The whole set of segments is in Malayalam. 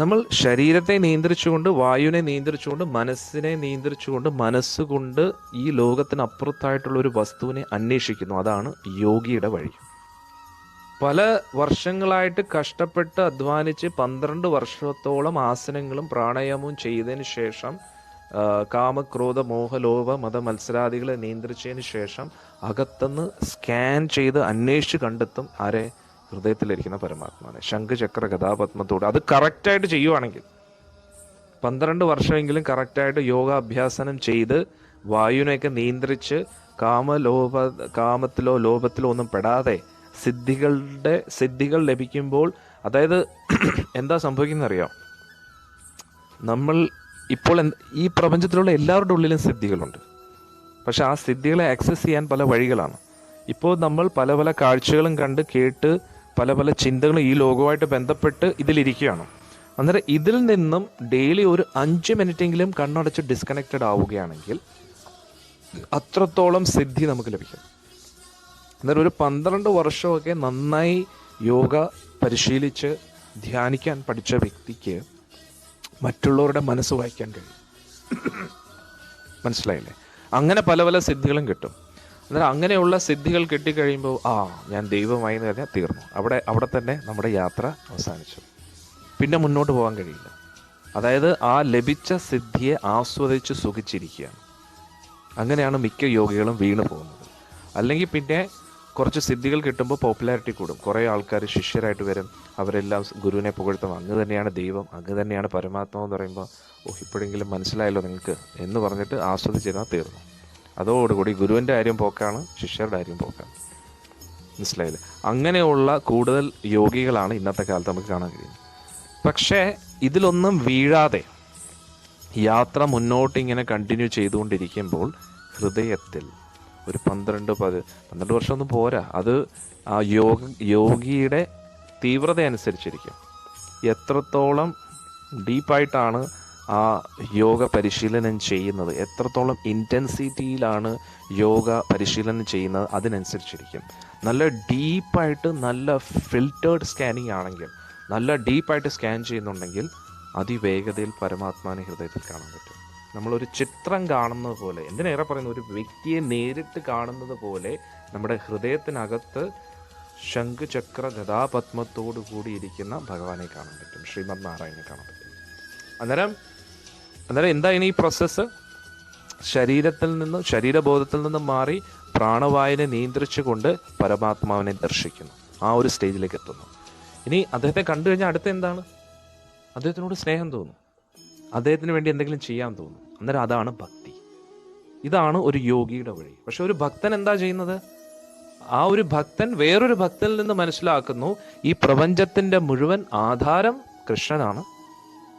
നമ്മൾ ശരീരത്തെ നിയന്ത്രിച്ചുകൊണ്ട് വായുവിനെ നിയന്ത്രിച്ചുകൊണ്ട് മനസ്സിനെ നിയന്ത്രിച്ചുകൊണ്ട് മനസ്സുകൊണ്ട് ഈ ലോകത്തിനപ്പുറത്തായിട്ടുള്ള ഒരു വസ്തുവിനെ അന്വേഷിക്കുന്നു. അതാണ് യോഗിയുടെ വഴി. പല വർഷങ്ങളായിട്ട് കഷ്ടപ്പെട്ട് അധ്വാനിച്ച് പന്ത്രണ്ട് വർഷത്തോളം ആസനങ്ങളും പ്രാണായാമവും ചെയ്തതിന് ശേഷം കാമക്രോധ മോഹലോഭ മത മത്സരാദികളെ നിയന്ത്രിച്ചതിന് ശേഷം അകത്തുനിന്ന് സ്കാൻ ചെയ്ത് അന്വേഷിച്ച് കണ്ടെത്തും ആരെ? ഹൃദയത്തിലിരിക്കുന്ന പരമാത്മാവിനെ ശംഖചക്ര കഥാപത്മത്തോട് അത് കറക്റ്റായിട്ട് ചെയ്യുവാണെങ്കിൽ പന്ത്രണ്ട് വർഷമെങ്കിലും കറക്റ്റായിട്ട് യോഗാഭ്യാസനം ചെയ്ത് വായുവിനെയൊക്കെ നിയന്ത്രിച്ച് കാമലോഭ കാമത്തിലോ ലോഭത്തിലോ ഒന്നും പെടാതെ സിദ്ധികളുടെ സിദ്ധികൾ ലഭിക്കുമ്പോൾ അതായത് എന്താ സംഭവിക്കുന്നത് അറിയാം നമ്മൾ ഇപ്പോൾ ഈ പ്രപഞ്ചത്തിലുള്ള എല്ലാവരുടെ ഉള്ളിലും സിദ്ധികളുണ്ട്. പക്ഷെ ആ സിദ്ധികളെ ആക്സസ് ചെയ്യാൻ പല വഴികളാണ്. ഇപ്പോൾ നമ്മൾ പല പല കാഴ്ചകളും കണ്ട് കേട്ട് പല പല ചിന്തകളും ഈ ലോകവുമായിട്ട് ബന്ധപ്പെട്ട് ഇതിലിരിക്കുകയാണ്. അന്നേരം ഇതിൽ നിന്നും ഡെയിലി ഒരു അഞ്ച് മിനിറ്റെങ്കിലും കണ്ണടച്ച് ഡിസ്കണക്റ്റഡ് ആവുകയാണെങ്കിൽ അത്രത്തോളം സിദ്ധി നമുക്ക് ലഭിക്കും. അന്നേരം ഒരു പന്ത്രണ്ട് വർഷമൊക്കെ നന്നായി യോഗ പരിശീലിച്ച് ധ്യാനിക്കാൻ പഠിച്ച വ്യക്തിക്ക് മറ്റുള്ളവരുടെ മനസ്സ് വായിക്കാൻ കഴിയും. മനസ്സിലായില്ലേ? അങ്ങനെ പല പല സിദ്ധികളും കിട്ടും. അന്നേരം അങ്ങനെയുള്ള സിദ്ധികൾ കിട്ടിക്കഴിയുമ്പോൾ ആ ഞാൻ ദൈവമായി എന്ന് പറഞ്ഞാൽ തീർന്നു. അവിടെ അവിടെ തന്നെ നമ്മുടെ യാത്ര അവസാനിച്ചു. പിന്നെ മുന്നോട്ട് പോകാൻ കഴിയില്ല. അതായത് ആ ലഭിച്ച സിദ്ധിയെ ആസ്വദിച്ച് സുഖിച്ചിരിക്കുകയാണ്. അങ്ങനെയാണ് മിക്ക യോഗികളും വീണു പോകുന്നത്. അല്ലെങ്കിൽ പിന്നെ കുറച്ച് സിദ്ധികൾ കിട്ടുമ്പോൾ പോപ്പുലാരിറ്റി കൂടും. കുറേ ആൾക്കാർ ശിഷ്യരായിട്ട് വരും. അവരെല്ലാം ഗുരുവിനെ പുകഴ്ത്തും. അങ്ങ് തന്നെയാണ് ദൈവം. അങ്ങ് തന്നെയാണ് പരമാത്മാവെന്ന് പറയുമ്പോൾ ഓ ഇപ്പോഴെങ്കിലും മനസ്സിലായല്ലോ നിങ്ങൾക്ക് എന്ന് പറഞ്ഞിട്ട് ആസ്വദിച്ചിരുന്നാൽ തീർന്നു. അതോടുകൂടി ഗുരുവിന്റെ കാര്യം പോക്കാണ് ശിഷ്യരുടെ കാര്യം പോക്കാണ്. മനസ്സിലായില്ലേ? അങ്ങനെയുള്ള കൂടുതൽ യോഗികളാണ് ഇന്നത്തെ കാലത്ത് നമുക്ക് കാണാൻ കഴിയുന്നത്. പക്ഷേ ഇതിലൊന്നും വീഴാതെ യാത്ര മുന്നോട്ട് ഇങ്ങനെ കണ്ടിന്യൂ ചെയ്തുകൊണ്ടിരിക്കുമ്പോൾ ഹൃദയത്തിൽ ഒരു പന്ത്രണ്ട് പത് പന്ത്രണ്ട് വർഷമൊന്നും പോരാ. അത് ആ യോഗ യോഗിയുടെ തീവ്രത അനുസരിച്ചിരിക്കും. എത്രത്തോളം ഡീപ്പായിട്ടാണ് ആ യോഗ പരിശീലനം ചെയ്യുന്നത്? എത്രത്തോളം ഇന്റൻസിറ്റിയിലാണ് യോഗ പരിശീലനം ചെയ്യുന്നത്? അതിനനുസരിച്ചിരിക്കും. നല്ല ഡീപ്പായിട്ട് നല്ല ഫിൽറ്റേർഡ് സ്കാനിങ് ആണെങ്കിൽ നല്ല ഡീപ്പായിട്ട് സ്കാൻ ചെയ്യുന്നുണ്ടെങ്കിൽ അതിവേഗതയിൽ പരമാത്മാനെ ഹൃദയത്തിൽ കാണാൻ പറ്റും. നമ്മളൊരു ചിത്രം കാണുന്നത് പോലെ എന്തിനേറെ പറയുന്ന? ഒരു വ്യക്തിയെ നേരിട്ട് കാണുന്നത് പോലെ നമ്മുടെ ഹൃദയത്തിനകത്ത് ശംഖുചക്ര ഗതാപത്മത്തോടു കൂടിയിരിക്കുന്ന ഭഗവാനെ കാണാൻ പറ്റും. ശ്രീമദ് നാരായണനെ കാണാൻ പറ്റും. അന്നേരം അന്നേരം എന്താ ഇനി ഈ പ്രോസസ്സ് ശരീരത്തിൽ നിന്ന് ശരീരബോധത്തിൽ നിന്ന് മാറി പ്രാണവായുവിനെ നിയന്ത്രിച്ചുകൊണ്ട് പരമാത്മാവിനെ ദർശിക്കുന്നു. ആ ഒരു സ്റ്റേജിലേക്ക് എത്തുന്നു. ഇനി അദ്ദേഹത്തെ കണ്ടു കഴിഞ്ഞാൽ അടുത്ത എന്താണ്? അദ്ദേഹത്തിനോട് സ്നേഹം തോന്നും. അദ്ദേഹത്തിന് വേണ്ടി എന്തെങ്കിലും ചെയ്യാൻ തോന്നും. അന്നേരം അതാണ് ഭക്തി. ഇതാണ് ഒരു യോഗിയുടെ വഴി. പക്ഷെ ഒരു ഭക്തൻ എന്താ ചെയ്യുന്നത്? ആ ഒരു ഭക്തൻ വേറൊരു ഭക്തനിൽ നിന്ന് മനസ്സിലാക്കുന്നു ഈ പ്രപഞ്ചത്തിന്റെ മുഴുവൻ ആധാരം കൃഷ്ണനാണ്.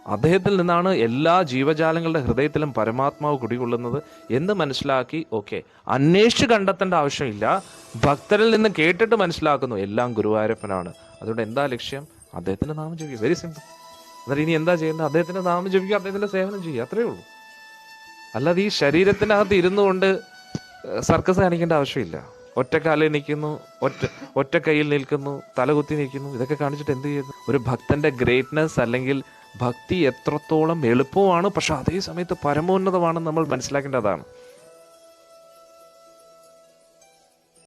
അദ്ദേഹത്തിൽ നിന്നാണ് എല്ലാ ജീവജാലങ്ങളുടെ ഹൃദയത്തിലും പരമാത്മാവ് കുടികൊള്ളുന്നത് എന്ന് മനസ്സിലാക്കി ഓക്കെ അന്വേഷിച്ച് കണ്ടെത്തേണ്ട ആവശ്യമില്ല. ഭക്തരിൽ നിന്ന് കേട്ടിട്ട് മനസ്സിലാക്കുന്നു എല്ലാം ഗുരുവായൂരപ്പനാണ്. അതുകൊണ്ട് എന്താ ലക്ഷ്യം? അദ്ദേഹത്തിന്റെ നാമം ജപിക്കുക. വെരി സിമ്പിൾ എന്നിട്ട് ഇനി എന്താ ചെയ്യുന്നത് അദ്ദേഹത്തിന്റെ നാമം ജപിക്കുക അദ്ദേഹത്തിന്റെ സേവനം ചെയ്യുക. അത്രേ ഉള്ളൂ. അല്ലാതെ ഈ ശരീരത്തിനകത്ത് ഇരുന്നു കൊണ്ട് സർക്കസ് കാണിക്കേണ്ട ആവശ്യമില്ല. ഒറ്റക്കാലിൽ നിൽക്കുന്നു ഒറ്റ ഒറ്റ കയ്യിൽ നിൽക്കുന്നു തലകുത്തി നിൽക്കുന്നു. ഇതൊക്കെ കാണിച്ചിട്ട് എന്ത് ചെയ്യുന്നു? ഒരു ഭക്തന്റെ ഗ്രേറ്റ്നെസ് അല്ലെങ്കിൽ ഭക്തി എത്രത്തോളം എളുപ്പമാണ് പക്ഷെ അതേ സമയത്ത് പരമോന്നതമാണെന്ന് നമ്മൾ മനസ്സിലാക്കേണ്ടതാണ്.